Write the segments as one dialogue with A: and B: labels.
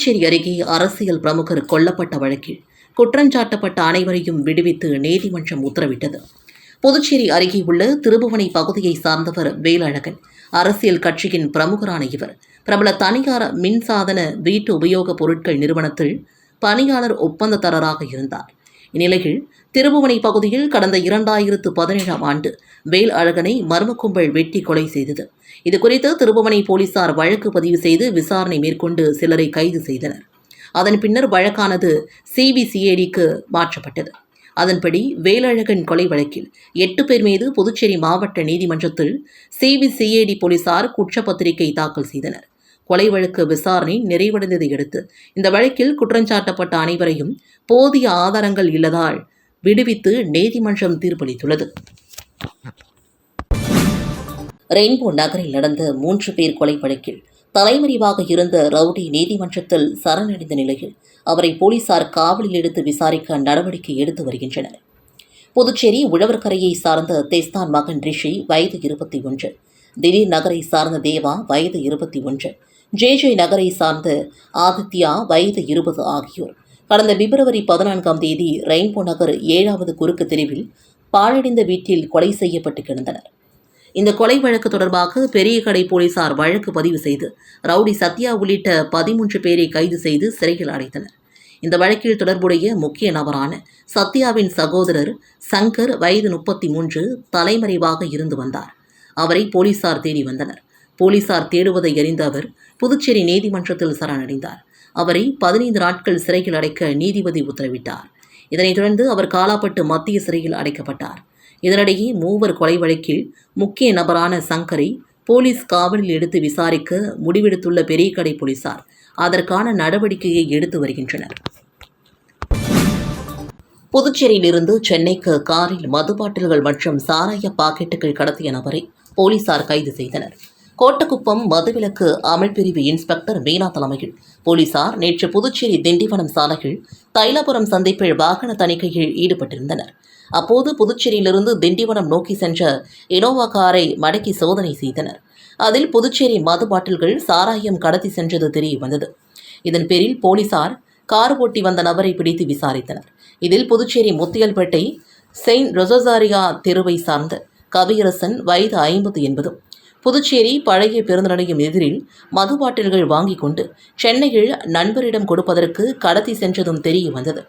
A: புதுச்சேரி அருகே அரசியல் பிரமுகர் கொல்லப்பட்ட வழக்கில் குற்றஞ்சாட்டப்பட்ட அனைவரையும் விடுவித்து நீதிமன்றம் உத்தரவிட்டது. புதுச்சேரி அருகே உள்ள திருபுவனை பகுதியை சார்ந்தவர் வேலழகன் அரசியல் கட்சியின் பிரமுகரான இவர். பிரபல தனியார் மின்சாதன வீட்டு உபயோகப் பொருட்கள் நிறுவனத்தில் பணியாளர் ஒப்பந்ததாரராக இருந்தார். இந்நிலையில் திருபுவனை பகுதியில் கடந்த இரண்டாயிரத்து பதினேழாம் ஆண்டு வேல் அழகனை மர்ம கும்பல் வெட்டி கொலை செய்தது. இதுகுறித்து திருபுவனை போலீசார் வழக்கு பதிவு செய்து விசாரணை மேற்கொண்டு சிலரை கைது செய்தனர். அதன் பின்னர் வழக்கானது சிபிசிஐடிக்கு மாற்றப்பட்டது. அதன்படி வேலழகன் கொலை வழக்கில் எட்டு பேர் மீது புதுச்சேரி மாவட்ட நீதிமன்றத்தில் சிபிசிஐடி போலீசார் குற்றப்பத்திரிகை தாக்கல் செய்தனர். கொலை வழக்கு விசாரணை நிறைவடைந்ததை அடுத்து இந்த வழக்கில் குற்றஞ்சாட்டப்பட்ட அனைவரையும் போதிய ஆதாரங்கள் இல்லதால் விடுவித்து நீதிமன்றம் தீர்ப்பளித்துள்ளது. ரெயின்போ நகரில் நடந்த மூன்று பேர் கொலை வழக்கில் தலைமறைவாக இருந்த ரவுடி நீதிமன்றத்தில் சரணடைந்த நிலையில் அவரை போலீசார் காவலில் எடுத்து விசாரிக்க நடவடிக்கை எடுத்து வருகின்றனர். புதுச்சேரி உழவர்கரையை சார்ந்த தேஸ்தான் மகன் ரிஷி வயது இருபத்தி ஒன்று திடீர் நகரை சார்ந்த தேவா வயது இருபத்தி ஒன்று ஜே ஜே நகரை சார்ந்த ஆதித்யா வயது இருபது ஆகியோர். கடந்த பிப்ரவரி பதினான்காம் தேதி ரெயின்போ நகர் ஏழாவது குறுக்கு தெருவில் பாழடைந்த வீட்டில் கொலை செய்யப்பட்டு கிடந்தனர். இந்த கொலை வழக்கு தொடர்பாக பெரிய கடை போலீசார் வழக்கு பதிவு செய்து ரவுடி சத்யா உள்ளிட்ட பதிமூன்று பேரை கைது செய்து சிறையில் அடைத்தனர். இந்த வழக்கில் தொடர்புடைய முக்கிய நபரான சத்யாவின் சகோதரர் சங்கர் வயது முப்பத்தி மூன்று தலைமறைவாக இருந்து வந்தார். அவரை போலீசார் தேடி வந்தனர். போலீசார் தேடுவதை அறிந்த அவர் புதுச்சேரி நீதிமன்றத்தில் சரணடைந்தார். அவரை பதினைந்து நாட்கள் சிறையில் அடைக்க நீதிபதி உத்தரவிட்டார். இதனைத் தொடர்ந்து அவர் காலாப்பட்டு மத்திய சிறையில் அடைக்கப்பட்டார். இதனிடையே மூவர் கொலை வழக்கில் முக்கிய நபரான சங்கரை போலீஸ் காவலில் எடுத்து விசாரிக்க முடிவெடுத்துள்ள பெரியகடை போலீசார் அதற்கான நடவடிக்கையை எடுத்து வருகின்றனர். புதுச்சேரியிலிருந்து சென்னைக்கு காரில் மது பாட்டில்கள் மற்றும் சாராய பாக்கெட்டுகள் கடத்திய நபரை போலீசார் கைது செய்தனர். கோட்டக்குப்பம் மதுவிலக்கு அமல்பிரிவு இன்ஸ்பெக்டர் மீனா தலைமையில். போலீசார் நேற்று புதுச்சேரி திண்டிவனம் சாலையில் தைலாபுரம் சந்திப்பில் வாகன தணிக்கையில் ஈடுபட்டிருந்தனர். அப்போது புதுச்சேரியிலிருந்து திண்டிவனம் நோக்கி சென்ற இனோவா காரை மடக்கி சோதனை செய்தனர். அதில் புதுச்சேரி மது பாட்டில்கள் சாராயம் கடத்தி சென்றது தெரிய வந்தது. இதன் பேரில் போலீசார் கார் ஓட்டி வந்த நபரை பிடித்து விசாரித்தனர். இதில் புதுச்சேரி முத்தியல்பேட்டை செயின்ட் ரொசோசாரியா தெருவை சார்ந்த கவியரசன் வயது ஐம்பது என்பதும் புதுச்சேரி பழைய பேருந்து நிலையம் எதிரில் மது பாட்டில்கள் வாங்கிக் கொண்டு சென்னையில் நண்பரிடம் கொடுப்பதற்கு கடத்தி சென்றதும் தெரிய வந்தது.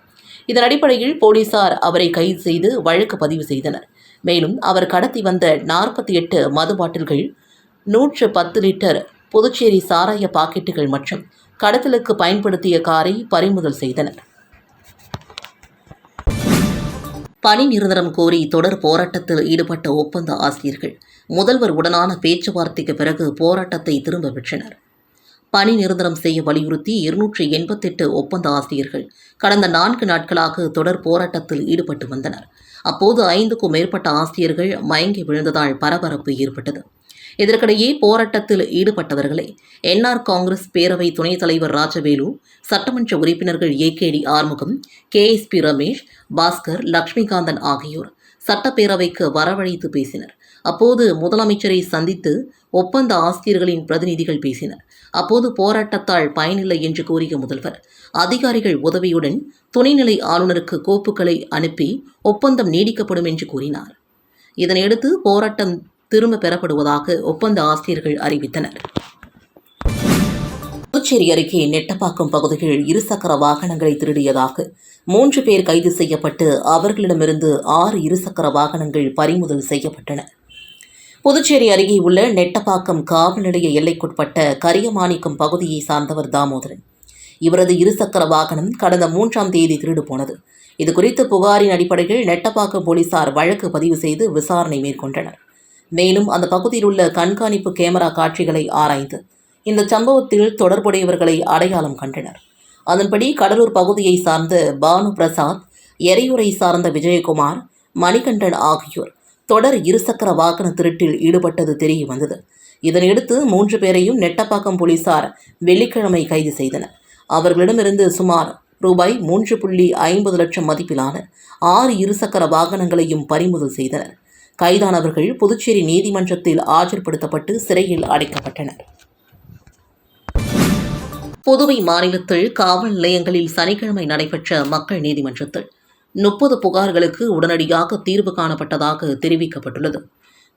A: இதன் அடிப்படையில் போலீசார் அவரை கைது செய்து வழக்கு பதிவு செய்தனர். மேலும் அவர் கடத்தி வந்த நாற்பத்தி எட்டு மது பாட்டில்கள் நூற்று பத்து லிட்டர் புதுச்சேரி சாராய பாக்கெட்டுகள் மற்றும் கடத்தலுக்கு பயன்படுத்திய காரை பறிமுதல் செய்தனர். பணி நிரந்தரம் கோரி தொடர் போராட்டத்தில் ஈடுபட்ட ஒப்பந்த ஆசிரியர்கள். முதல்வர் உடனான பேச்சுவார்த்தைக்கு பிறகு போராட்டத்தை திரும்ப பெற்றனர். பணி நிரந்தரம் செய்ய வலியுறுத்தி இருநூற்றி எண்பத்தெட்டு ஒப்பந்த ஆசிரியர்கள் கடந்த நான்கு நாட்களாக தொடர் போராட்டத்தில் ஈடுபட்டு வந்தனர். அப்போது ஐந்துக்கும் மேற்பட்ட ஆசிரியர்கள் மயங்கி விழுந்ததால் பரபரப்பு ஏற்பட்டது. இதற்கிடையே போராட்டத்தில் ஈடுபட்டவர்களை என்ஆர் காங்கிரஸ் பேரவை துணைத் தலைவர் ராஜவேலு சட்டமன்ற உறுப்பினர்கள் A K D Arumugam K S P Ramesh Bhaskar Lakshmikanthan ஆகியோர் சட்டப்பேரவைக்கு வரவழைத்து பேசினர். அப்போது முதலமைச்சரை சந்தித்து ஒப்பந்த ஆசிரியர்களின் பிரதிநிதிகள் பேசினர். அப்போது போராட்டத்தால் பயனில்லை என்று கூறிய முதல்வர் அதிகாரிகள் உதவியுடன் துணைநிலை ஆளுநருக்கு கோப்புகளை அனுப்பி ஒப்பந்தம் நீடிக்கப்படும் என்று கூறினார். இதனையடுத்து போராட்டம் திரும்ப பெறப்படுவதாக ஒப்பந்த ஆசிரியர்கள் அறிவித்தனர். புதுச்சேரி அருகே நெட்டப்பாக்கம் பகுதியில் இருசக்கர வாகனங்களை திருடியதாக மூன்று பேர் கைது செய்யப்பட்டு அவர்களிடமிருந்து ஆறு இருசக்கர வாகனங்கள் பறிமுதல் செய்யப்பட்டன. புதுச்சேரி அருகே உள்ள நெட்டப்பாக்கம் காவல் நிலைய எல்லைக்குட்பட்ட கரியமாணிக்கம் பகுதியை சார்ந்தவர் தாமோதரன். இவரது இருசக்கர வாகனம் கடந்த மூன்றாம் தேதி திருடு போனது. இதுகுறித்து புகாரின் அடிப்படையில் நெட்டப்பாக்கம் போலீசார் வழக்கு பதிவு செய்து விசாரணை மேற்கொண்டனர். மேலும் அந்த பகுதியில் உள்ள கண்காணிப்பு கேமரா காட்சிகளை ஆராய்ந்து இந்த சம்பவத்தில் தொடர்புடையவர்களை அடையாளம் கண்டனர். அதன்படி கடலூர் பகுதியை சார்ந்த பானு பிரசாத் எரையூரை சார்ந்த விஜயகுமார் மணிகண்டன் ஆகியோர் தொடர் இருசக்கர வாகன திருட்டில் ஈடுபட்டது தெரிய வந்தது. இதனையடுத்து மூன்று பேரையும் நெட்டப்பாக்கம் போலீசார் வெள்ளிக்கிழமை கைது செய்தனர். அவர்களிடமிருந்து சுமார் ரூபாய் மூன்று புள்ளி ஐம்பது லட்சம் மதிப்பிலான ஆறு இருசக்கர வாகனங்களையும் பறிமுதல் செய்தனர். கைதானவர்கள் புதுச்சேரி நீதிமன்றத்தில் ஆஜர்படுத்தப்பட்டு சிறையில் அடைக்கப்பட்டனர். புதுவை மாநிலத்தில் காவல் நிலையங்களில் சனிக்கிழமை நடைபெற்ற மக்கள் நீதிமன்றத்தில் முப்பது புகார்களுக்கு உடனடியாக தீர்வு காணப்பட்டதாக தெரிவிக்கப்பட்டுள்ளது.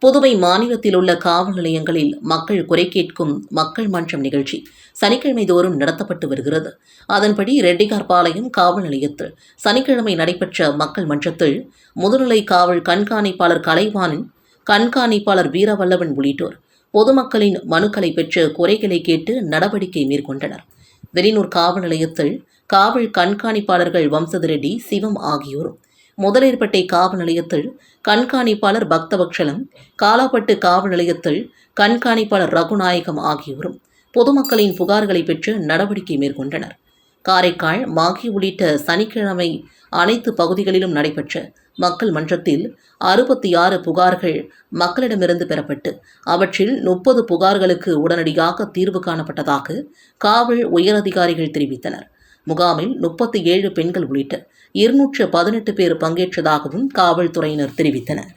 A: புதுவை மாநிலத்தில் உள்ள காவல் நிலையங்களில் மக்கள் குறை கேட்கும் மக்கள் மன்றம் நிகழ்ச்சி சனிக்கிழமை தோறும் நடத்தப்பட்டு வருகிறது. அதன்படி ரெட்டிகார்பாளையம் காவல் நிலையத்தில் சனிக்கிழமை நடைபெற்ற மக்கள் மன்றத்தில் முதுநிலை காவல் கண்காணிப்பாளர் கலைவாணன் கண்காணிப்பாளர் வீரவல்லவன் உள்ளிட்டோர் பொதுமக்களின் மனுக்களை பெற்று குறைகளை கேட்டு நடவடிக்கை மேற்கொண்டனர். வெளியூர் காவல் நிலையத்தில் காவல் கண்காணிப்பாளர்கள் வம்சதரெட்டி சிவம் ஆகியோரும் முதலேற்பட்டை காவல் நிலையத்தில் கண்காணிப்பாளர் பக்தவக்ஷலம் காலாப்பட்டு காவல் நிலையத்தில் கண்காணிப்பாளர் ரகுநாயகம் ஆகியோரும் பொதுமக்களின் புகார்களை பெற்று நடவடிக்கை மேற்கொண்டனர். காரைக்கால் மாகி உள்ளிட்ட சனிக்கிழமை அனைத்து பகுதிகளிலும் நடைபெற்ற மக்கள் மன்றத்தில் அறுபத்தி ஆறு புகார்கள் மக்களிடமிருந்து பெறப்பட்டு அவற்றில் முப்பது புகார்களுக்கு உடனடியாக தீர்வு காணப்பட்டதாக காவல் உயரதிகாரிகள் தெரிவித்தனர். முகாமில் முப்பத்தி ஏழு பெண்கள் உள்ளிட்ட இருநூற்று பதினெட்டு பேர் பங்கேற்றதாகவும் காவல்துறையினர் தெரிவித்தனர்.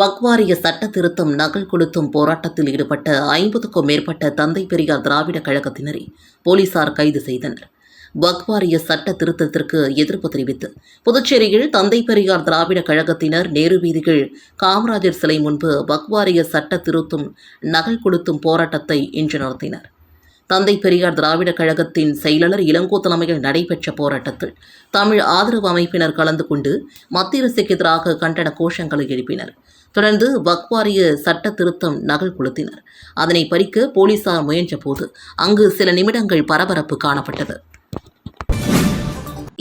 A: பக்வாரிய சட்ட திருத்தம் நகல் கொடுத்தும் போராட்டத்தில் ஈடுபட்ட ஐம்பதுக்கும் மேற்பட்ட தந்தை பெரியார் திராவிட கழகத்தினரை போலீசார் கைது செய்தனர். வக்வாரிய சட்ட திருத்தத்திற்கு எதிர்ப்பு தெரிவித்து புதுச்சேரியில் தந்தை பெரியார் திராவிட கழகத்தினர் நேரு வீதிகள் காமராஜர் சிலை முன்பு வக்வாரிய சட்ட திருத்தும் நகல் கொடுத்தும் போராட்டத்தை இன்று நடத்தினர். தந்தை பெரியார் திராவிட கழகத்தின் செயலாளர் இளங்கோ தலைமையில் நடைபெற்ற போராட்டத்தில் தமிழ் ஆதரவு அமைப்பினர் கலந்து கொண்டு மத்திய அரசுக்கு எதிராக கண்டன கோஷங்களை எழுப்பினர். தொடர்ந்து வக்வாரிய சட்ட திருத்தம் நகல் கொளுத்தினர். அதனை பறிக்க போலீசார் முயன்றபோது அங்கு சில நிமிடங்கள் பரபரப்பு காணப்பட்டது.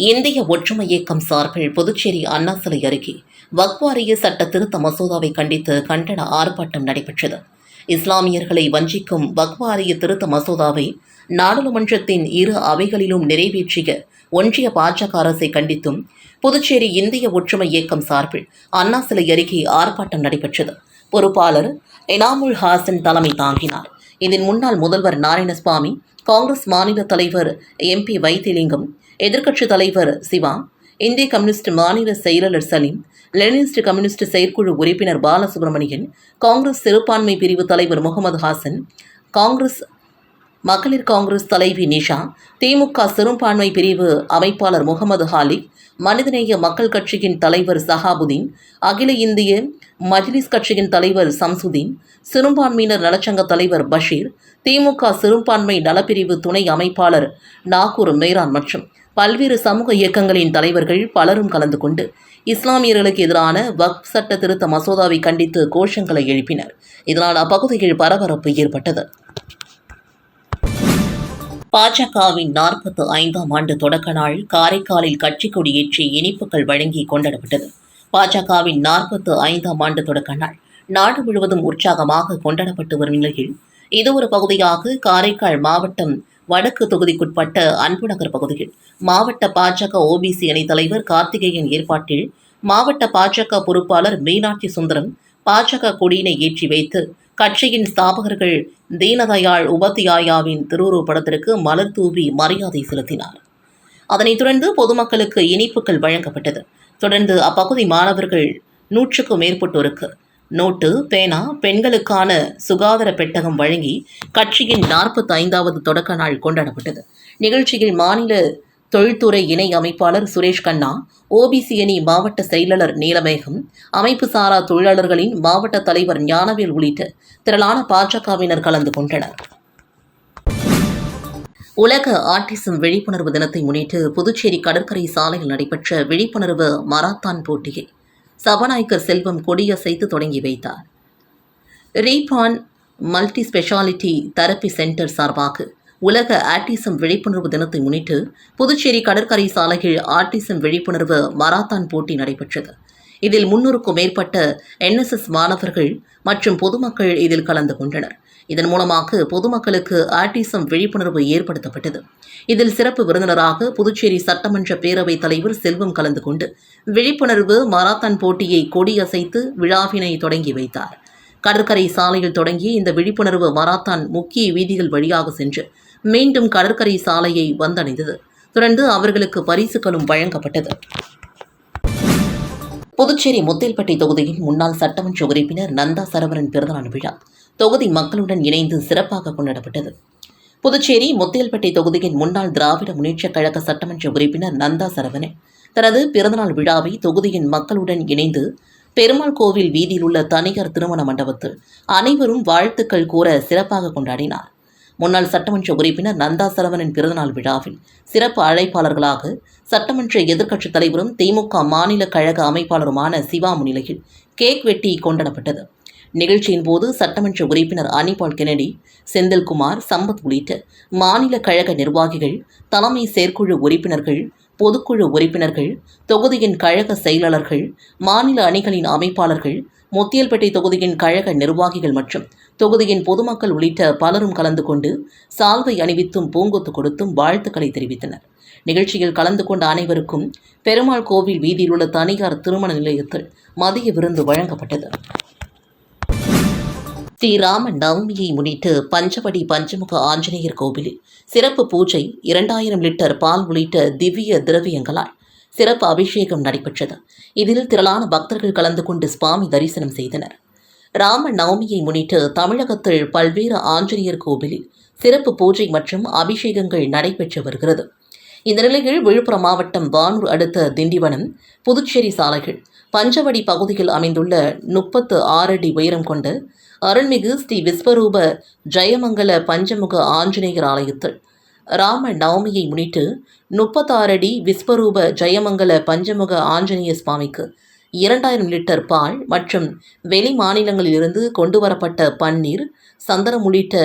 A: இந்திய ஒற்றுமை இயக்கம் சார்பில் புதுச்சேரி அண்ணா சிலை அருகே வக்வாரிய சட்ட திருத்த மசோதாவை கண்டித்து கண்டன ஆர்ப்பாட்டம் நடைபெற்றது. இஸ்லாமியர்களை வஞ்சிக்கும் வக்வாரிய திருத்த மசோதாவை நாடாளுமன்றத்தின் இரு அவைகளிலும் நிறைவேற்றிய ஒன்றிய பாஜக அரசை கண்டித்தும் புதுச்சேரி இந்திய ஒற்றுமை இயக்கம் சார்பில் அண்ணா சிலை அருகே ஆர்ப்பாட்டம் நடைபெற்றது. பொறுப்பாளர் எனாமுல் ஹாசன் தலைமை தாங்கினார். இதன் முன்னாள் முதல்வர் நாராயணசுவாமி காங்கிரஸ் மாநில தலைவர் எம்பி வைத்திலிங்கம் எதிர்க்கட்சித் தலைவர் சிவா இந்திய கம்யூனிஸ்ட் மாநில செயலாளர் சலீம் லெனினிஸ்ட் கம்யூனிஸ்ட் செயற்குழு உறுப்பினர் பாலசுப்ரமணியன் காங்கிரஸ் சிறுபான்மை பிரிவு தலைவர் முகமது ஹாசன் காங்கிரஸ் மகளிர் காங்கிரஸ் தலைவி நிஷா திமுக சிறுபான்மை பிரிவு அமைப்பாளர் முகமது ஹாலிக் மனிதநேய மக்கள் கட்சியின் தலைவர் சஹாபுதீன் அகில இந்திய மஜ்லிஸ் கட்சியின் தலைவர் சம்சுதீன் சிறுபான்மையினர் நலச்சங்க தலைவர் பஷீர் திமுக சிறுபான்மை நலப்பிரிவு துணை அமைப்பாளர் நாகூர் மேரான் மற்றும் பல்வேறு சமூக இயக்கங்களின் தலைவர்கள் பலரும் கலந்து கொண்டு இஸ்லாமியர்களுக்கு எதிரான வக்ஃப் சட்ட திருத்த மசோதாவை கண்டித்து கோஷங்களை எழுப்பினர். இதனால் அப்பகுதியில் பரபரப்பு ஏற்பட்டது. பாஜகவின் நாற்பத்து ஐந்தாம் ஆண்டு தொடக்க நாள் காரைக்காலில் கட்சி கொடியேற்றி இனிப்புகள் வழங்கி கொண்டாடப்பட்டது. பாஜகவின் நாற்பத்து ஐந்தாம் ஆண்டு தொடக்க நாள் நாடு முழுவதும் உற்சாகமாக கொண்டாடப்பட்டு வரும் நிலையில் இது ஒரு பகுதியாக காரைக்கால் மாவட்டம் வடக்கு தொகுதிக்குட்பட்ட அன்புநகர் பகுதியில் மாவட்ட பாஜக ஓபிசி அணித் தலைவர் கார்த்திகேயன் ஏற்பாட்டில் மாவட்ட பாஜக பொறுப்பாளர் மீனாட்சி சுந்தரம் பாஜக கொடியினை ஏற்றி வைத்து கட்சியின் ஸ்தாபகர்கள் தீனதயாள் உபத்தியாயாவின் திருவுருவப் படத்திற்கு மலர் தூவி மரியாதை செலுத்தினார். அதனைத் தொடர்ந்து பொதுமக்களுக்கு இனிப்புகள் வழங்கப்பட்டது. தொடர்ந்து அப்பகுதி மாணவர்கள் நூற்றுக்கும் மேற்பட்டோருக்கு நோட்டு பேனா பெண்களுக்கான சுகாதார பெட்டகம் வழங்கி கட்சியின் நாற்பத்தி ஐந்தாவது தொடக்க நாள் கொண்டாடப்பட்டது. நிகழ்ச்சியில் மாநில தொழில்துறை இணை அமைப்பாளர் சுரேஷ் கண்ணா ஓபிசி அணி மாவட்ட செயலாளர் நீலமேகம் அமைப்பு சாரா தொழிலாளர்களின் மாவட்ட தலைவர் ஞானவேல் உள்ளிட்ட திரளான பாஜகவினர் கலந்து கொண்டனர். உலக ஆட்டிசம் விழிப்புணர்வு தினத்தை முன்னிட்டு புதுச்சேரி கடற்கரை சாலையில் நடைபெற்ற விழிப்புணர்வு மராத்தான் போட்டியில் சபாநாயகர் செல்வம் கொடியசைத்து தொடங்கி வைத்தார். ரீபான் மல்டி ஸ்பெஷாலிட்டி தெரப்பி சென்டர் சார்பாக உலக ஆட்டிசம் விழிப்புணர்வு தினத்தை முன்னிட்டு புதுச்சேரி கடற்கரை சாலையில் ஆட்டிசம் விழிப்புணர்வு மராத்தான் போட்டி நடைபெற்றது. இதில் முன்னூறுக்கும் மேற்பட்ட என்எஸ்எஸ் மாணவர்கள் மற்றும் பொதுமக்கள் இதில் கலந்து கொண்டனர். இதன் மூலமாக பொதுமக்களுக்கு ஆட்டிசம் விழிப்புணர்வு ஏற்படுத்தப்பட்டது. இதில் சிறப்பு விருந்தினராக புதுச்சேரி சட்டமன்ற பேரவைத் தலைவர் செல்வம் கலந்து கொண்டு விழிப்புணர்வு மராத்தான் போட்டியை கொடியசைத்து விழாவினை தொடங்கி வைத்தார். கடற்கரை சாலையில் தொடங்கி இந்த விழிப்புணர்வு மராத்தான் முக்கிய வீதிகள் வழியாக சென்று மீண்டும் கடற்கரை சாலையை வந்தடைந்தது. தொடர்ந்து அவர்களுக்கு பரிசுகளும் வழங்கப்பட்டது. புதுச்சேரி முத்தில்பட்டி தொகுதியின் முன்னாள் சட்டமன்ற உறுப்பினர் நந்தா சரவரன் பிறந்தநாள் விழா. தொகுதி மக்களுடன் இணைந்து சிறப்பாக கொண்டாடப்பட்டது. புதுச்சேரி முத்தியல்பட்டி தொகுதியின் முன்னாள் திராவிட முன்னேற்றக் கழக சட்டமன்ற உறுப்பினர் நந்தா சரவணன் தனது பிறந்தநாள் விழாவை தொகுதியின் மக்களுடன் இணைந்து பெருமாள் கோவில் வீதியில் உள்ள தனியார் திருமண மண்டபத்தில் அனைவரும் வாழ்த்துக்கள் கூற சிறப்பாக கொண்டாடினார். முன்னாள் சட்டமன்ற உறுப்பினர் நந்தா சரவணன் பிறந்தநாள் விழாவில் சிறப்பு அழைப்பாளர்களாக சட்டமன்ற எதிர்க்கட்சித் தலைவரும் திமுக மாநில கழக அமைப்பாளருமான சிவா முன்னிலையில் கேக் வெட்டி கொண்டாடப்பட்டது. நிகழ்ச்சியின் போது சட்டமன்ற உறுப்பினர் அனிபால் கெனடி செந்தில்குமார் சம்பத் உள்ளிட்ட மாநில கழக நிர்வாகிகள் தலைமை செயற்குழு உறுப்பினர்கள் பொதுக்குழு உறுப்பினர்கள் தொகுதியின் கழக செயலாளர்கள் மாநில அணிகளின் அமைப்பாளர்கள் முத்தியல்பேட்டை தொகுதியின் கழக நிர்வாகிகள் மற்றும் தொகுதியின் பொதுமக்கள் உள்ளிட்ட பலரும் கலந்து கொண்டு சால்வை அணிவித்தும் பூங்கொத்து கொடுத்தும் வாழ்த்துக்களை தெரிவித்தனர். நிகழ்ச்சியில் கலந்து கொண்ட அனைவருக்கும் பெருமாள் கோவில் வீதியில் உள்ள தனியார் திருமண நிலையத்தில் மதிய விருந்து வழங்கப்பட்டது. ஸ்ரீராம நவமியை முன்னிட்டு பஞ்சவடி பஞ்சமுக ஆஞ்சநேயர் கோவிலில் சிறப்பு பூஜை இரண்டாயிரம் லிட்டர் பால் உள்ளிட்ட திவ்ய திரவியங்களால் சிறப்பு அபிஷேகம் நடைபெற்றது. இதில் திரளான பக்தர்கள் கலந்து கொண்டு சுவாமி தரிசனம் செய்தனர். ராம நவமியை முன்னிட்டு தமிழகத்தில் பல்வேறு ஆஞ்சநேயர் கோவிலில் சிறப்பு பூஜை மற்றும் அபிஷேகங்கள் நடைபெற்று வருகிறது. இந்த நிலையில் விழுப்புரம் மாவட்டம் வானூர் அடுத்த திண்டிவனம் புதுச்சேரி சாலைகள் பஞ்சவடி பகுதியில் அமைந்துள்ள முப்பத்து ஆறு அடி உயரம் கொண்ட அருள்மிகு ஸ்ரீ விஸ்வரூப ஜெயமங்கல பஞ்சமுக ஆஞ்சநேயர் ஆலயத்தில் ராம நவமியை முன்னிட்டு முப்பத்தாறு அடி விஸ்வரூப ஜெயமங்கல பஞ்சமுக ஆஞ்சநேய சுவாமிக்கு இரண்டாயிரம் லிட்டர் பால் மற்றும் வெளி மாநிலங்களிலிருந்து கொண்டு வரப்பட்ட பன்னீர் சந்தனம் உள்ளிட்ட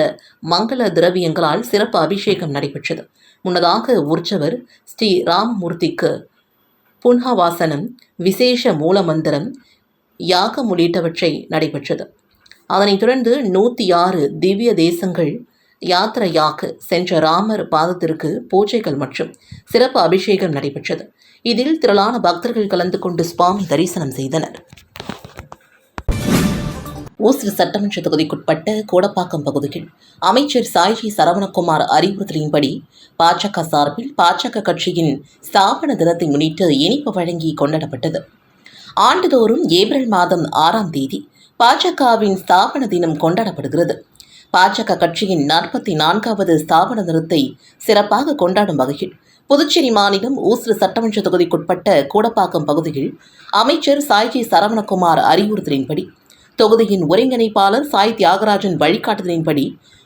A: மங்கள திரவியங்களால் சிறப்பு அபிஷேகம் நடைபெற்றது. முன்னதாக உற்சவர் ஸ்ரீ ராமமூர்த்திக்கு புன்ஹவாசனம் விசேஷ மூலமந்திரம் யாகம் உள்ளிட்டவற்றை நடைபெற்றது. அதனைத் தொடர்ந்து நூற்றி ஆறு திவ்ய தேசங்கள் யாத்திரையாக சென்ற ராமர் பாதத்திற்கு பூஜைகள் மற்றும் சிறப்பு அபிஷேகம் நடைபெற்றது. இதில் திரளான பக்தர்கள் கலந்து கொண்டு சுவாமி தரிசனம் செய்தனர். ஊசூர் சட்டமன்ற தொகுதிக்குட்பட்ட கோடப்பாக்கம் பகுதியில் அமைச்சர் சாய்ஜி சரவணகுமார் அறிவுறுத்தலின்படி பாஜக சார்பில் பாஜக கட்சியின் ஸ்தாபன தினத்தை முன்னிட்டு இனிப்பு வழங்கி கொண்டாடப்பட்டது. ஆண்டுதோறும் ஏப்ரல் மாதம் ஆறாம் தேதி பாஜகவின் ஸ்தாபன தினம் கொண்டாடப்படுகிறது. பாஜக கட்சியின் நாற்பத்தி நான்காவது ஸ்தாபன தினத்தை சிறப்பாக கொண்டாடும் வகையில் புதுச்சேரி மாநிலம் ஊசூர் சட்டமன்ற தொகுதிக்குட்பட்ட கூடப்பாக்கம் பகுதியில் அமைச்சர் சாய்ஜி சரவணகுமார் அறிவுறுத்தலின்படி தொகுதியின் ஒருங்கிணைப்பாளர் சாய் தியாகராஜன் வழிகாட்டுதலின்படி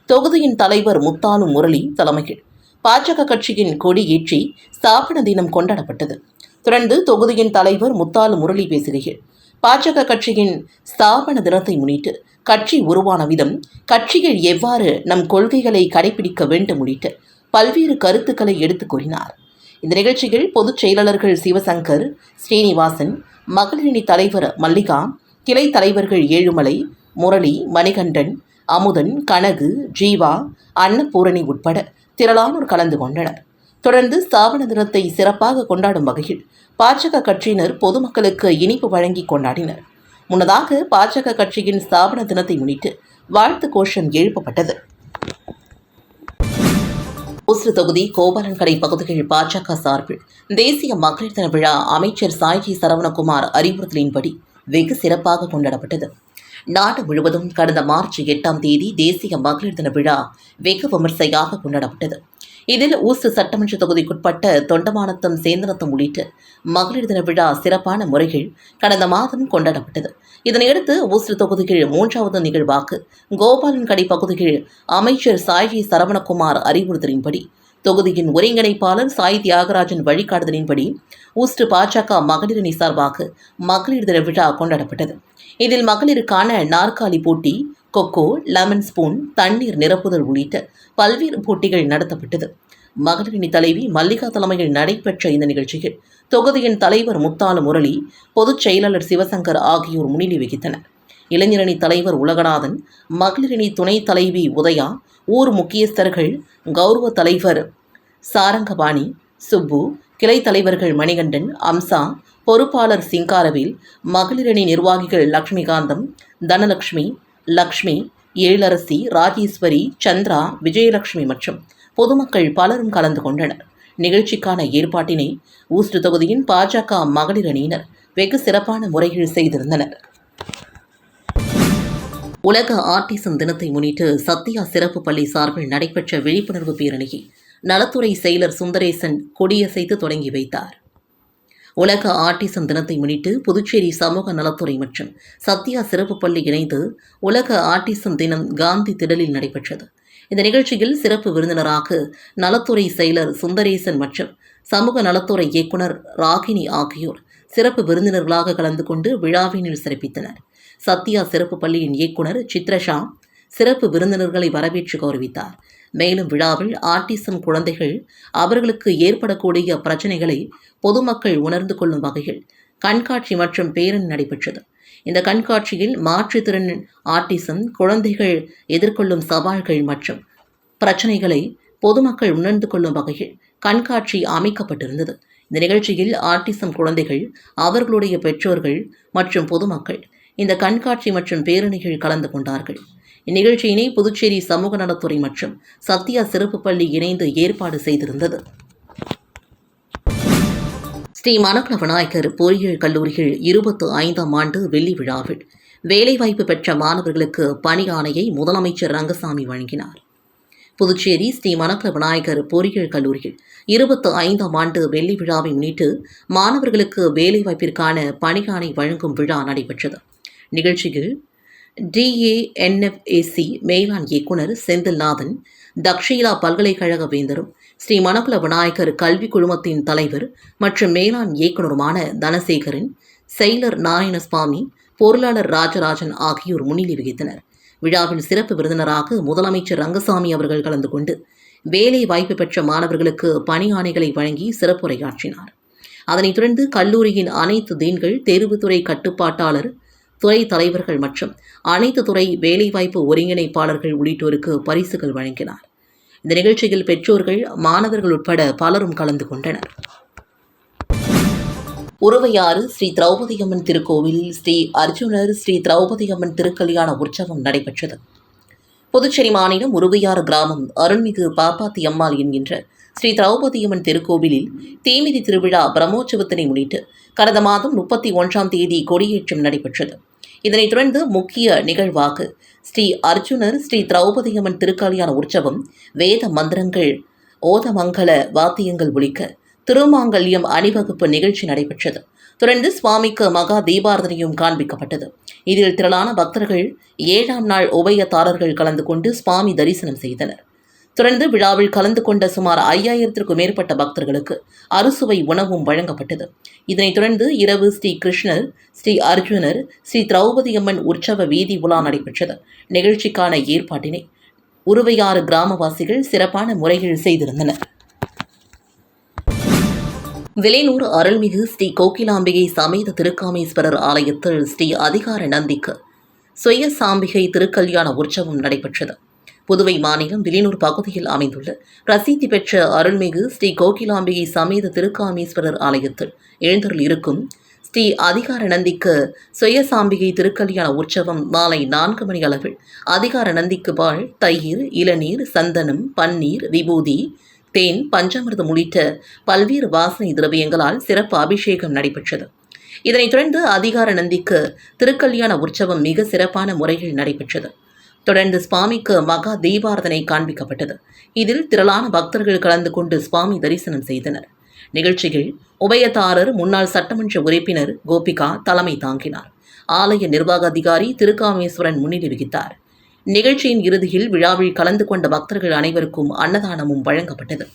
A: தொகுதியின் தலைவர் முத்தானு முரளி தலைமையில் பாஜக கட்சியின் கொடி ஏற்றி ஸ்தாபன தினம் கொண்டாடப்பட்டது. தொடர்ந்து தொகுதியின் தலைவர் முத்தாலு முரளி பேசுகையில் பாஜக கட்சியின் ஸ்தாபன தினத்தை முன்னிட்டு கட்சி உருவான விதம் கட்சியில் எவ்வாறு நம் கொள்கைகளை கடைபிடிக்க வேண்டும் உள்ளிட்ட பல்வேறு கருத்துக்களை எடுத்துக் கூறினார். இந்த நிகழ்ச்சியில் பொதுச் செயலாளர்கள் சிவசங்கர் ஸ்ரீனிவாசன் மகளிரணி தலைவர் மல்லிகா கிளை தலைவர்கள் ஏழுமலை முரளி மணிகண்டன் அமுதன் கனகு ஜீவா அன்னபூரணி உட்பட திரளானோர் கலந்து கொண்டனர். தொடர்ந்து ஸ்தாபன தினத்தை சிறப்பாக கொண்டாடும் வகையில் பாஜக கட்சியினர் பொதுமக்களுக்கு இனிப்பு வழங்கி கொண்டாடினர். முன்னதாக பாஜக கட்சியின் ஸ்தாபன தினத்தை முன்னிட்டு வாழ்த்து கோஷம் எழுப்பப்பட்டது. ஊசுறு தொகுதி கோபாலன்கடை பகுதிகள் பாஜக சார்பில் தேசிய மகளிர் தின விழா அமைச்சர் சாய்ஜி சரவணகுமார் அறிவுறுத்தலின்படி வெகு சிறப்பாக கொண்டாடப்பட்டது. நாடு முழுவதும் கடந்த மார்ச் எட்டாம் தேதி தேசிய மகளிர் தின விழா வெகு விமர்சையாக கொண்டாடப்பட்டது. இதில் ஊசு சட்டமன்ற தொகுதிக்குட்பட்ட தொண்டமானத்தம் சேந்தனத்தம் உள்ளிட்ட மகளிர் தின விழா சிறப்பான முறையில் கடந்த மாதம் கொண்டாடப்பட்டது. இதனையடுத்து ஊசு தொகுதியில் மூன்றாவது நிகழ்வாக கோபாலன்கடை பகுதியில் அமைச்சர் சாயி சரவணகுமார் அறிவுறுத்தலின்படி தொகுதியின் ஒருங்கிணைப்பாளர் சாய் தியாகராஜன் வழிகாட்டுதலின்படி ஊஸ்ட் பாஜக மகளிர் சார்பாக மகளிர் தின விழா கொண்டாடப்பட்டது. இதில் மகளிருக்கான நாற்காலி போட்டி கொக்கோ லெமன் ஸ்பூன் தண்ணீர் நிரப்புதல் உள்ளிட்ட பல்வேறு போட்டிகள் நடத்தப்பட்டது. மகளிரணி தலைவி மல்லிகா தலைமையில் நடைபெற்ற இந்த நிகழ்ச்சியில் தொகுதியின் தலைவர் முத்தாலு முரளி பொதுச் செயலாளர் சிவசங்கர் ஆகியோர் முன்னிலை வகித்தனர். இளைஞரணி தலைவர் உலகநாதன் மகளிரணி துணைத் தலைவி உதயா ஊர் முக்கியஸ்தர்கள் கௌரவ தலைவர் சாரங்கபாணி சுப்பு கிளை தலைவர்கள் மணிகண்டன் அம்சா பொறுப்பாளர் சிங்காரவேல் மகளிரணி நிர்வாகிகள் லக்ஷ்மிகாந்தம் தனலட்சுமி லக்ஷ்மி ஏழரசி ராஜேஸ்வரி சந்திரா விஜயலட்சுமி மற்றும் பொதுமக்கள் பலரும் கலந்து கொண்டனர். நிகழ்ச்சிக்கான ஏற்பாட்டினை ஊஸ்ட் தொகுதியின் பாஜக மகளிர் அணியினர் வெகு சிறப்பான முறையில் செய்திருந்தனர். உலக ஆர்டிசம் தினத்தை முன்னிட்டு சத்யா சிறப்பு பள்ளி சார்பில் நடைபெற்ற விழிப்புணர்வு பேரணியை நலத்துறை செயலர் சுந்தரேசன் கொடியசைத்து தொடங்கி வைத்தார். உலக ஆட்டிசம் தினத்தை முன்னிட்டு புதுச்சேரி சமூக நலத்துறை மற்றும் சத்யா சிறப்பு பள்ளி இணைந்து உலக ஆட்டிசம் தினம் காந்தி திடலில் நடைபெற்றது. இந்த நிகழ்ச்சியில் சிறப்பு விருந்தினராக நலத்துறை செயலர் சுந்தரேசன் மற்றும் சமூக நலத்துறை இயக்குனர் ராகினி ஆகியோர் சிறப்பு விருந்தினர்களாக கலந்து கொண்டு விழாவினில் சிறப்பித்தனர். சத்யா சிறப்பு பள்ளியின் இயக்குனர் சித்ரஷா சிறப்பு விருந்தினர்களை வரவேற்று கௌரவித்தார். மேலும் விழாவில் ஆட்டிசம் குழந்தைகள் அவர்களுக்கு ஏற்படக்கூடிய பிரச்சனைகளை பொதுமக்கள் உணர்ந்து கொள்ளும் வகையில் கண்காட்சி மற்றும் பேரணி நடைபெற்றது. இந்த கண்காட்சியில் மாற்றுத்திறன் ஆட்டிசம் குழந்தைகள் எதிர்கொள்ளும் சவால்கள் மற்றும் பிரச்சனைகளை பொதுமக்கள் உணர்ந்து கொள்ளும் வகையில் கண்காட்சி அமைக்கப்பட்டிருந்தது. இந்த நிகழ்ச்சியில் ஆட்டிசம் குழந்தைகள் அவர்களுடைய பெற்றோர்கள் மற்றும் பொதுமக்கள் இந்த கண்காட்சி மற்றும் பேரணிகள் கலந்து கொண்டார்கள். இந்நிகழ்ச்சியினை புதுச்சேரி சமூக நலத்துறை மற்றும் சத்யா சிறப்பு பள்ளி இணைந்து ஏற்பாடு செய்திருந்தது. ஸ்ரீ மணக்குள விநாயகர் பொறியியல் கல்லூரியில் இருபத்து ஐந்தாம் ஆண்டு வெள்ளி விழாவில் வேலைவாய்ப்பு பெற்ற மாணவர்களுக்கு பணி ஆணையை முதலமைச்சர் ரங்கசாமி வழங்கினார். புதுச்சேரி ஸ்ரீ மணக்க விநாயகர் பொறியியல் கல்லூரியில் இருபத்து ஐந்தாம் ஆண்டு வெள்ளி விழாவை முன்னிட்டு மாணவர்களுக்கு வேலைவாய்ப்பிற்கான பணியாணை வழங்கும் விழா நடைபெற்றது. நிகழ்ச்சியில் டிஏஎன்எஃப்ஏசி மேலாண் இயக்குனர் செந்தில்நாதன் தக்ஷீலா பல்கலைக்கழக வேந்தரும் ஸ்ரீ மணக்குல விநாயகர் கல்விக் குழுமத்தின் தலைவர் மற்றும் மேலாண் இயக்குனருமான தனசேகரன் செயலர் நாராயணசுவாமி பொருளாளர் ராஜராஜன் ஆகியோர் முன்னிலை வகித்தனர். விழாவில் சிறப்பு விருந்தினராக முதலமைச்சர் ரங்கசாமி அவர்கள் கலந்து கொண்டு வேலை வாய்ப்பு பெற்ற மாணவர்களுக்கு பணி ஆணைகளை வழங்கி சிறப்புரையாற்றினார். அதனைத் தொடர்ந்து கல்லூரியின் அனைத்து தீன்கள் தேர்வுத்துறை கட்டுப்பாட்டாளர் துறை தலைவர்கள் மற்றும் அனைத்து துறை வேலைவாய்ப்பு ஒருங்கிணைப்பாளர்கள் உள்ளிட்டோருக்கு பரிசுகள் வழங்கினார். இந்த நிகழ்ச்சியில் பெற்றோர்கள் மாணவர்கள் உட்பட பலரும் கலந்து கொண்டனர். உருவையாறு ஸ்ரீ திரௌபதி அம்மன் திருக்கோவில் ஸ்ரீ அர்ஜுனர் ஸ்ரீ திரௌபதி அம்மன் திருக்கல்யாண உற்சவம் நடைபெற்றது. புதுச்சேரி மாநிலம் உருவையாறு கிராமம் அருள்மிகு பாப்பாத்தி அம்மாள் என்கின்ற ஸ்ரீ திரௌபதியம்மன் திருக்கோவிலில் தீமிதி திருவிழா பிரம்மோற்சவத்தினை முன்னிட்டு கடந்த மாதம் முப்பத்தி ஒன்றாம் தேதி கொடியேற்றம் நடைபெற்றது. இதனைத் தொடர்ந்து முக்கிய நிகழ்வாக ஸ்ரீ அர்ஜுனர் ஸ்ரீ திரௌபதியம்மன் திருக்கல்யாண உற்சவம் வேத மந்திரங்கள் ஓதமங்கல வாத்தியங்கள் ஒழிக்க திருமாங்கல்யம் அணிவகுப்பு நிகழ்ச்சி நடைபெற்றது. தொடர்ந்து சுவாமிக்கு மகா தீபாரதனையும் காண்பிக்கப்பட்டது. இதில் திரளான பக்தர்கள் ஏழாம் நாள் உபயதாரர்கள் கலந்து கொண்டு சுவாமி தரிசனம் செய்தனர். தொடர்ந்து விழாவில் கலந்து கொண்ட சுமார் ஐயாயிரத்திற்கும் மேற்பட்ட பக்தர்களுக்கு அறுசுவை உணவும் வழங்கப்பட்டது. இதனைத் தொடர்ந்து இரவு ஸ்ரீ கிருஷ்ணர் ஸ்ரீ அர்ஜுனர் ஸ்ரீ திரௌபதி அம்மன் உற்சவ வீதி உலா நடைபெற்றது. நிகழ்ச்சிக்கான ஏற்பாட்டினை உருவையாறு கிராமவாசிகள் சிறப்பான முறையில் செய்திருந்தனர். விலையூர் அருள்மிகு ஸ்ரீ கோகிலாம்பிகை சமேத திருக்காமேஸ்வரர் ஆலயத்தில் ஸ்ரீ அதிகார நந்திக்கு சுய சாம்பிகை திருக்கல்யாண உற்சவம் நடைபெற்றது. புதுவை மாநிலம் விலினூர் பகுதியில் அமைந்துள்ள பிரசித்தி பெற்ற அருள்மிகு ஸ்ரீ கோகிலாம்பிகை சமேத திருக்காமேஸ்வரர் ஆலயத்தில் எழுந்தருள் இருக்கும் ஸ்ரீ அதிகார நந்திக்கு சுயசாம்பிகை திருக்கல்யாண உற்சவம் மாலை நான்கு மணி அளவில் அதிகார நந்திக்கு பால் தயிர் இளநீர் சந்தனம் பன்னீர் விபூதி தேன் பஞ்சாமிர்தம் உள்ளிட்ட பல்வேறு வாசனை திரவியங்களால் சிறப்பு அபிஷேகம் நடைபெற்றது. இதனைத் தொடர்ந்து அதிகார நந்திக்கு திருக்கல்யாண உற்சவம் மிக சிறப்பான முறையில் நடைபெற்றது. தொடர்ந்து சுவாமிக்கு மகா தீபாரதனை காண்பிக்கப்பட்டது. இதில் திரளான பக்தர்கள் கலந்து கொண்டு சுவாமி தரிசனம் செய்தனர். நிகழ்ச்சியில் உபயதாரர் முன்னாள் சட்டமன்ற உறுப்பினர் கோபிகா தலைமை தாங்கினார். ஆலய நிர்வாக அதிகாரி திருக்காமேஸ்வரன் முன்னிலை வகித்தார். நிகழ்ச்சியின் இறுதியில் விழாவில் கலந்து கொண்ட பக்தர்கள் அனைவருக்கும் அன்னதானமும் வழங்கப்பட்டது.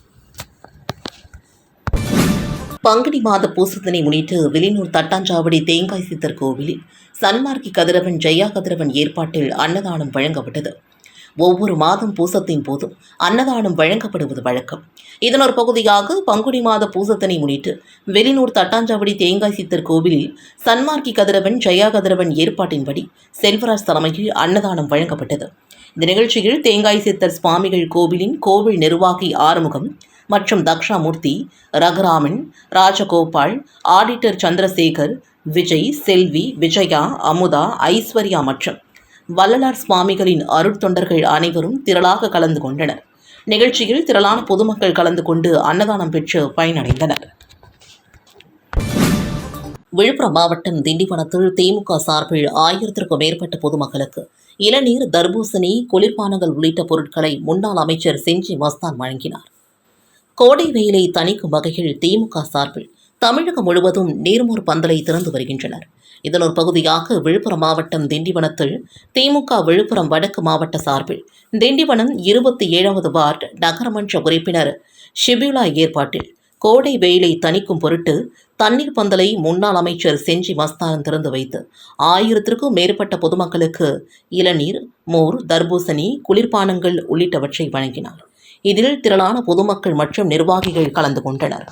A: பங்குனி மாத பூசத்தினை முன்னிட்டு வெளியூர் தட்டாஞ்சாவடி தேங்காய் சித்தர் கோவிலில் சன்மார்க்கி கதிரவன் ஜெயா கதிரவன் ஏற்பாட்டில் அன்னதானம் வழங்கப்பட்டது. ஒவ்வொரு மாதம் பூசத்தின் போதும் அன்னதானம் வழங்கப்படுவது வழக்கம். இதன் ஒரு பகுதியாக பங்குனி மாத பூசத்தினை முன்னிட்டு வெளிநூர் தட்டாஞ்சாவடி தேங்காய் சித்தர் கோவிலில் சன்மார்க்கி கதிரவன் ஜெயா கதிரவன் ஏற்பாட்டின்படி செல்வராஜ் தலைமையில் அன்னதானம் வழங்கப்பட்டது. இந்த நிகழ்ச்சியில் தேங்காய் சித்தர் சுவாமிகள் கோவிலின் கோவில் நிர்வாகி ஆறுமுகம் மற்றும் தக்ஷாமூர்த்தி ரகுராமன் ராஜகோபால் ஆடிட்டர் சந்திரசேகர் விஜய் செல்வி விஜயா அமுதா ஐஸ்வர்யா மற்றும் வள்ளலார் சுவாமிகளின் அருட்தொண்டர்கள் அனைவரும் திரளாக கலந்து கொண்டனர். நிகழ்ச்சியில் திரளான பொதுமக்கள் கலந்து கொண்டு அன்னதானம் பெற்று பயனடைந்தனர். விழுப்புரம் மாவட்டம் திண்டிவனத்தில் திமுக சார்பில் ஆயிரத்திற்கும் மேற்பட்ட பொதுமக்களுக்கு இளநீர் தர்பூசணி குளிர்பானங்கள் உள்ளிட்ட பொருட்களை முன்னாள் அமைச்சர் செஞ்சி மஸ்தான் வழங்கினார். கோடை வெயிலை தணிக்கும் வகையில் திமுக சார்பில் தமிழகம் முழுவதும் நீர்மூர் பந்தலை திறந்து வருகின்றனர். இதன் ஒரு பகுதியாக விழுப்புரம் மாவட்டம் திண்டிவனத்தில் திமுக விழுப்புரம் வடக்கு மாவட்ட சார்பில் திண்டிவனம் இருபத்தி ஏழாவது வார்டு நகரமன்ற உறுப்பினர் ஷிபியுலா ஏற்பாட்டில் கோடை வெயிலை தணிக்கும் பொருட்டு தண்ணீர் பந்தலை முன்னாள் அமைச்சர் செஞ்சி மஸ்தான் திறந்து வைத்து ஆயிரத்திற்கும் மேற்பட்ட பொதுமக்களுக்கு இளநீர் மோர் தர்பூசணி குளிர்பானங்கள் உள்ளிட்டவற்றை வழங்கினார். இதில் திரளான பொதுமக்கள் மற்றும் நிர்வாகிகள் கலந்து கொண்டனர்.